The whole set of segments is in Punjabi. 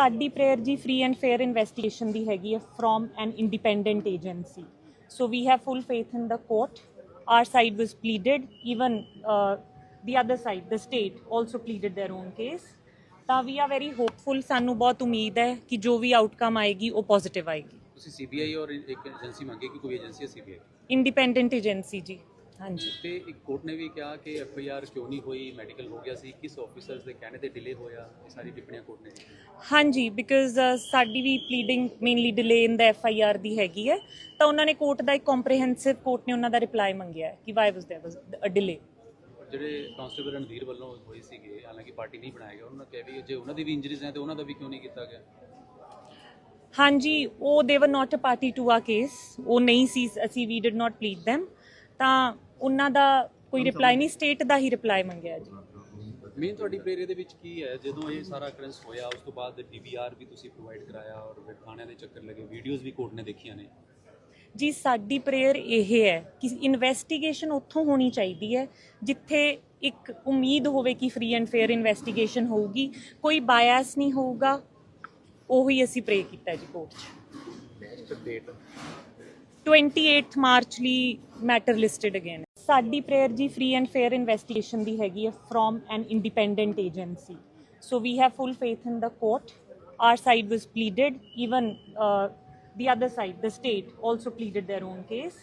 ਸਾਡੀ ਪ੍ਰੇਅਰ ਜੀ ਫ੍ਰੀ ਐਂਡ ਫੇਅਰ ਇਨਵੈਸਟੀਗੇਸ਼ਨ ਦੀ ਹੈਗੀ ਹੈ from an independent agency so we have full faith in court. Our side was pleaded. Even uh, the other side the state also pleaded their own case. ਤਾਂ ਵੀ ਆ ਵੈਰੀ ਹੋਪਫੁਲ ਸਾਨੂੰ ਬਹੁਤ ਉਮੀਦ ਹੈ ਕਿ ਜੋ ਵੀ ਆਊਟਕਮ ਆਏਗੀ ਉਹ ਪੋਜ਼ਿਟਿਵ ਆਏਗੀ। ਤੁਸੀਂ ਸੀਬੀਆਈ ਔਰ ਇੱਕ ਏਜੰਸੀ ਮੰਗੀ ਕਿ ਕੋਈ ਏਜੰਸੀ ਹੈ ਸੀਬੀਆਈ ਇੰਡੀਪੈਂਡੈਂਟ ਏਜੰਸੀ ਜੀ। ਹਾਂਜੀ ਤੇ ਇੱਕ ਕੋਰਟ ਨੇ ਵੀ ਕਿਹਾ ਕਿ ਐਫ ਆਈ ਆਰ ਕਿਉਂ ਨਹੀਂ ਹੋਈ ਮੈਡੀਕਲ ਹੋ ਗਿਆ ਸੀ ਕਿਸ ਆਫੀਸਰਸ ਦੇ ਕਹਿਣੇ ਤੇ ਡਿਲੇ ਹੋਇਆ ਇਹ ਸਾਰੀ ਟਿੱਪਣੀਆਂ ਕੋਰਟ ਨੇ ਕੀਤੀਆਂ। ਹਾਂਜੀ ਬਿਕਾਜ਼ ਸਾਡੀ ਵੀ pleading mainly delay in the F I R ਦੀ ਹੈਗੀ ਹੈ ਤਾਂ ਉਹਨਾਂ ਨੇ ਕੋਰਟ ਦਾ ਇੱਕ ਕੰਪਰੀਹੈਂਸਿਵ ਕੋਰਟ ਨੇ ਉਹਨਾਂ ਦਾ ਰਿਪਲਾਈ ਮੰਗਿਆ ਹੈ ਕਿ why was there was a delay ਜਿਹੜੇ ਕਾਂਸਟੇਬਲ ਰਣਧੀਰ ਵੱਲੋਂ ਹੋਈ ਸੀਗੇ ਹਾਲਾਂਕਿ ਪਾਰਟੀ ਨਹੀਂ ਬਣਾਇਆ ਗਿਆ ਉਹਨਾਂ ਨੇ ਕਿਹਾ ਵੀ ਜੇ ਉਹਨਾਂ ਦੀ ਵੀ ਇੰਜਰੀਜ਼ ਹੈ ਤੇ ਉਹਨਾਂ ਦਾ ਵੀ ਕਿਉਂ ਨਹੀਂ ਕੀਤਾ ਗਿਆ ਹਾਂਜੀ ਉਹ they were not a party to a case ਉਹ ਨਹੀਂ ਸੀ ਅਸੀਂ we did not plead them ਤਾਂ ਉਹਨਾਂ ਦਾ ਕੋਈ ਰਿਪਲਾਈ ਨਹੀਂ ਸਟੇਟ ਦਾ ਹੀ ਰਿਪਲਾਈ ਮੰਗਿਆ ਜੀ। ਮੇਨ ਤੁਹਾਡੀ ਪ੍ਰੇਰੇ ਦੇ ਵਿੱਚ ਕੀ ਹੈ? ਜਦੋਂ ਇਹ ਸਾਰਾ ਅਕਰੈਂਸ ਹੋਇਆ ਉਸ ਤੋਂ ਬਾਅਦ ਡੀਵੀਆਰ ਵੀ ਤੁਸੀਂ ਪ੍ਰੋਵਾਈਡ ਕਰਾਇਆ ਔਰ ਫਿਰ ਥਾਣਿਆਂ ਦੇ ਚੱਕਰ ਲੱਗੇ ਵੀਡੀਓਜ਼ ਵੀ ਕੋਰਟ ਨੇ ਦੇਖੀਆਂ ਨੇ। ਜੀ ਸਾਡੀ ਪ੍ਰੇਅਰ ਇਹ ਹੈ ਕਿ ਇਨਵੈਸਟੀਗੇਸ਼ਨ ਉੱਥੋਂ ਹੋਣੀ ਚਾਹੀਦੀ ਹੈ ਜਿੱਥੇ ਇੱਕ ਉਮੀਦ ਹੋਵੇ ਕਿ ਫ੍ਰੀ ਐਂਡ ਫੇਅਰ ਇਨਵੈਸਟੀਗੇਸ਼ਨ ਹੋਊਗੀ। ਕੋਈ ਬਾਇਸ ਨਹੀਂ ਹੋਊਗਾ ਉਹੀ ਅਸੀਂ ਪ੍ਰੇ ਕੀਤਾ ਜੀ ਕੋਰਟ 'ਚ। ਨੈਕਸਟ ਡੇਟ 28th ਮਾਰਚ ਲਈ ਮੈਟਰ ਲਿਸਟਡ ਅਗੇਨ ਸਾਡੀ ਪ੍ਰੇਅਰ ਜੀ ਫ੍ਰੀ ਐਂਡ ਫੇਅਰ ਇਨਵੈਸਟੀਗੇਸ਼ਨ ਦੀ ਹੈਗੀ ਹੈ from an independent agency so we have full faith in the court. Our side was pleaded. Even uh, the other side the state also pleaded their own case.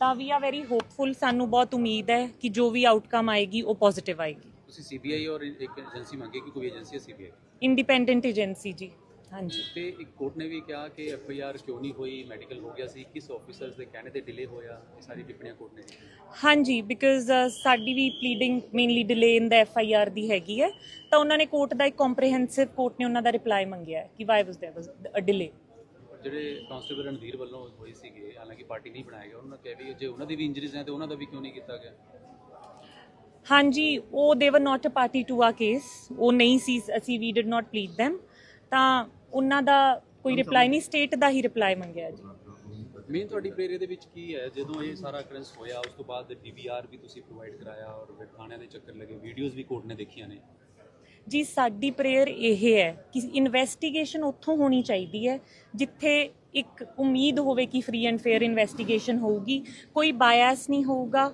ਤਾਂ ਵੀ ਆ ਵੈਰੀ ਹੋਪਫੁਲ ਸਾਨੂੰ ਬਹੁਤ ਉਮੀਦ ਹੈ ਕਿ ਜੋ ਵੀ ਆਊਟਕਮ ਆਏਗੀ ਉਹ ਪੋਜ਼ਿਟਿਵ ਆਏਗੀ ਤੁਸੀਂ ਸੀਬੀਆਈ ਔਰ ਇੱਕ ਏਜੰਸੀ ਮੰਗੀ ਕਿ ਕੋਈ ਏਜੰਸੀ ਹੈ ਸੀਬੀਆਈ ਇੰਡੀਪੈਂਡੈਂਟ ਏਜੰਸੀ ਜੀ ਹਾਂਜੀ ਤੇ ਇੱਕ ਕੋਰਟ ਨੇ ਵੀ ਕਿਹਾ ਕਿ ਐਫ ਆਈ ਆਰ ਕਿਉਂ ਨਹੀਂ ਹੋਈ ਮੈਡੀਕਲ ਹੋ ਗਿਆ ਸੀ ਕਿਸ ਆਫੀਸਰਸ ਦੇ ਕਹਿਣੇ ਤੇ ਡਿਲੇ ਹੋਇਆ ਇਹ ਸਾਰੀ ਟਿੱਪਣੀਆਂ ਕੋਰਟ ਨੇ ਕੀਤੀਆਂ। ਹਾਂਜੀ ਬਿਕਾਜ਼ ਸਾਡੀ ਵੀ pleading mainly delay in the F I R ਦੀ ਹੈਗੀ ਹੈ ਤਾਂ ਉਹਨਾਂ ਨੇ ਕੋਰਟ ਦਾ ਇੱਕ ਕੰਪਰੀਹੈਂਸਿਵ ਕੋਰਟ ਨੇ ਉਹਨਾਂ ਦਾ ਰਿਪਲਾਈ ਮੰਗਿਆ ਹੈ ਕਿ why was there was a delay ਜਿਹੜੇ ਕਾਂਸਟੇਬਲ ਰਣਧੀਰ ਵੱਲੋਂ ਹੋਈ ਸੀਗੇ ਹਾਲਾਂਕਿ ਪਾਰਟੀ ਨਹੀਂ ਬਣਾਇਆ ਗਿਆ ਉਹਨਾਂ ਨੇ ਕਿਹਾ ਵੀ ਜੇ ਉਹਨਾਂ ਦੀ ਵੀ ਇੰਜਰੀਜ਼ ਹੈ ਤੇ ਉਹਨਾਂ ਦਾ ਵੀ ਕਿਉਂ ਨਹੀਂ ਕੀਤਾ ਗਿਆ ਹਾਂਜੀ ਉਹ they were not a party to a case ਉਹ ਨਹੀਂ ਸੀ ਅਸੀਂ we did not plead them ਤਾਂ ਉਹਨਾਂ ਦਾ ਕੋਈ ਰਿਪਲਾਈ ਨਹੀਂ ਸਟੇਟ ਦਾ ਹੀ ਰਿਪਲਾਈ ਮੰਗਿਆ ਜੀ। ਮੇਨ ਤੁਹਾਡੀ ਪ੍ਰੇਰੇ ਦੇ ਵਿੱਚ ਕੀ ਹੈ? ਜਦੋਂ ਇਹ ਸਾਰਾ ਅਕਰੈਂਸ ਹੋਇਆ ਉਸ ਤੋਂ ਬਾਅਦ ਡੀਵੀਆਰ ਵੀ ਤੁਸੀਂ ਪ੍ਰੋਵਾਈਡ ਕਰਾਇਆ ਔਰ ਫਿਰ ਥਾਣਿਆਂ ਦੇ ਚੱਕਰ ਲੱਗੇ ਵੀਡੀਓਜ਼ ਵੀ ਕੋਰਟ ਨੇ ਦੇਖੀਆਂ ਨੇ। ਜੀ ਸਾਡੀ ਪ੍ਰੇਅਰ ਇਹ ਹੈ ਕਿ ਇਨਵੈਸਟੀਗੇਸ਼ਨ ਉੱਥੋਂ ਹੋਣੀ ਚਾਹੀਦੀ ਹੈ ਜਿੱਥੇ ਇੱਕ ਉਮੀਦ ਹੋਵੇ ਕਿ ਫ੍ਰੀ ਐਂਡ ਫੇਅਰ ਇਨਵੈਸਟੀਗੇਸ਼ਨ ਹੋਊਗੀ। ਕੋਈ ਬਾਇਸ ਨਹੀਂ ਹੋਊਗਾ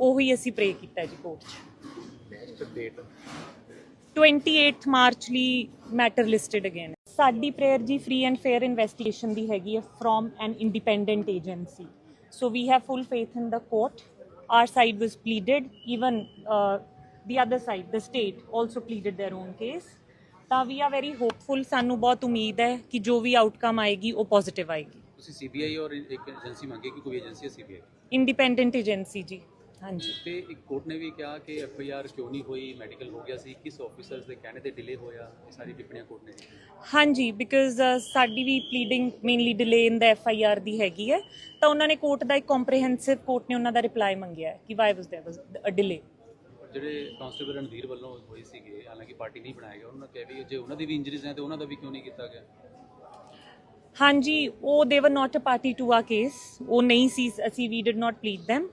ਉਹੀ ਅਸੀਂ ਪ੍ਰੇ ਕੀਤਾ ਜੀ ਕੋਰਟ 'ਚ। ਨੈਕਸਟ ਡੇਟ 28th ਮਾਰਚ ਲਈ ਮੈਟਰ ਲਿਸਟਡ ਅਗੇਨ ਸਾਡੀ ਪ੍ਰੇਅਰ ਜੀ ਫ੍ਰੀ ਐਂਡ ਫੇਅਰ ਇਨਵੈਸਟੀਗੇਸ਼ਨ ਦੀ ਹੈਗੀ ਹੈ from an independent agency so we have full faith in court. Our side was pleaded. Even uh, the other side the state also pleaded their own case. ਤਾਂ ਵੀ ਆ ਵੈਰੀ ਹੋਪਫੁਲ ਸਾਨੂੰ ਬਹੁਤ ਉਮੀਦ ਹੈ ਕਿ ਜੋ ਵੀ ਆਊਟਕਮ ਆਏਗੀ ਉਹ ਪੋਜ਼ਿਟਿਵ ਆਏਗੀ। ਤੁਸੀਂ ਸੀਬੀਆਈ ਔਰ ਇੱਕ ਏਜੰਸੀ ਮੰਗੀ ਕਿ ਕੋਈ ਏਜੰਸੀ ਹੈ ਸੀਬੀਆਈ ਇੰਡੀਪੈਂਡੈਂਟ ਏਜੰਸੀ ਜੀ। ਹਾਂਜੀ ਤੇ ਇੱਕ ਕੋਰਟ ਨੇ ਵੀ ਕਿਹਾ ਕਿ ਐਫ ਆਈ ਆਰ ਕਿਉਂ ਨਹੀਂ ਹੋਈ ਮੈਡੀਕਲ ਹੋ ਗਿਆ ਸੀ ਕਿਸ ਆਫੀਸਰਸ ਦੇ ਕਹਿਣੇ ਤੇ ਡਿਲੇ ਹੋਇਆ ਇਹ ਸਾਰੀ ਟਿੱਪਣੀਆਂ ਕੋਰਟ ਨੇ ਕੀਤੀਆਂ। ਹਾਂਜੀ ਬਿਕਾਜ਼ ਸਾਡੀ ਵੀ pleading mainly delay in the F I R ਦੀ ਹੈਗੀ ਹੈ ਤਾਂ ਉਹਨਾਂ ਨੇ ਕੋਰਟ ਦਾ ਇੱਕ ਕੰਪਰੀਹੈਂਸਿਵ ਕੋਰਟ ਨੇ ਉਹਨਾਂ ਦਾ ਰਿਪਲਾਈ ਮੰਗਿਆ ਹੈ ਕਿ why was there was a delay ਜਿਹੜੇ ਕਾਂਸਟੇਬਲ ਰਣਧੀਰ ਵੱਲੋਂ ਹੋਈ ਸੀਗੇ ਹਾਲਾਂਕਿ ਪਾਰਟੀ ਨਹੀਂ ਬਣਾਇਆ ਗਿਆ ਉਹਨਾਂ ਨੇ ਕਿਹਾ ਵੀ ਜੇ ਉਹਨਾਂ ਦੀ ਵੀ ਇੰਜਰੀਜ਼ ਹੈ ਤੇ ਉਹਨਾਂ ਦਾ ਵੀ ਕਿਉਂ ਨਹੀਂ ਕੀਤਾ ਗਿਆ ਹਾਂਜੀ ਉਹ they were not a party to a case ਉਹ ਨਹੀਂ ਸੀ ਅਸੀਂ we did not plead them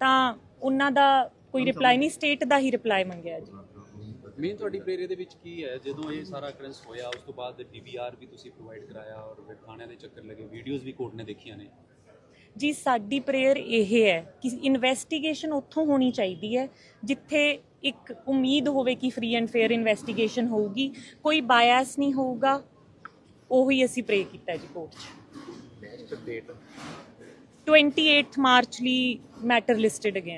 ਤਾਂ ਉਹਨਾਂ ਦਾ ਕੋਈ ਰਿਪਲਾਈ ਨਹੀਂ ਸਟੇਟ ਦਾ ਹੀ ਰਿਪਲਾਈ ਮੰਗਿਆ ਜੀ। ਮੇਨ ਤੁਹਾਡੀ ਪ੍ਰੇਰੇ ਦੇ ਵਿੱਚ ਕੀ ਹੈ? ਜਦੋਂ ਇਹ ਸਾਰਾ ਅਕਰੈਂਸ ਹੋਇਆ ਉਸ ਤੋਂ ਬਾਅਦ ਡੀਵੀਆਰ ਵੀ ਤੁਸੀਂ ਪ੍ਰੋਵਾਈਡ ਕਰਾਇਆ ਔਰ ਫਿਰ ਥਾਣਿਆਂ ਦੇ ਚੱਕਰ ਲੱਗੇ ਵੀਡੀਓਜ਼ ਵੀ ਕੋਰਟ ਨੇ ਦੇਖੀਆਂ ਨੇ। ਜੀ ਸਾਡੀ ਪ੍ਰੇਅਰ ਇਹ ਹੈ ਕਿ ਇਨਵੈਸਟੀਗੇਸ਼ਨ ਉੱਥੋਂ ਹੋਣੀ ਚਾਹੀਦੀ ਹੈ ਜਿੱਥੇ ਇੱਕ ਉਮੀਦ ਹੋਵੇ ਕਿ ਫ੍ਰੀ ਐਂਡ ਫੇਅਰ ਇਨਵੈਸਟੀਗੇਸ਼ਨ ਹੋਊਗੀ। ਕੋਈ ਬਾਇਸ ਨਹੀਂ ਹੋਊਗਾ ਉਹੀ ਅਸੀਂ ਪ੍ਰੇ ਕੀਤਾ ਜੀ ਕੋਰਟ 'ਚ। ਨੈਕਸਟ ਡੇਟ 28th ਮਾਰਚ ਲਈ ਮੈਟਰ ਲਿਸਟਡ ਅਗੇਨ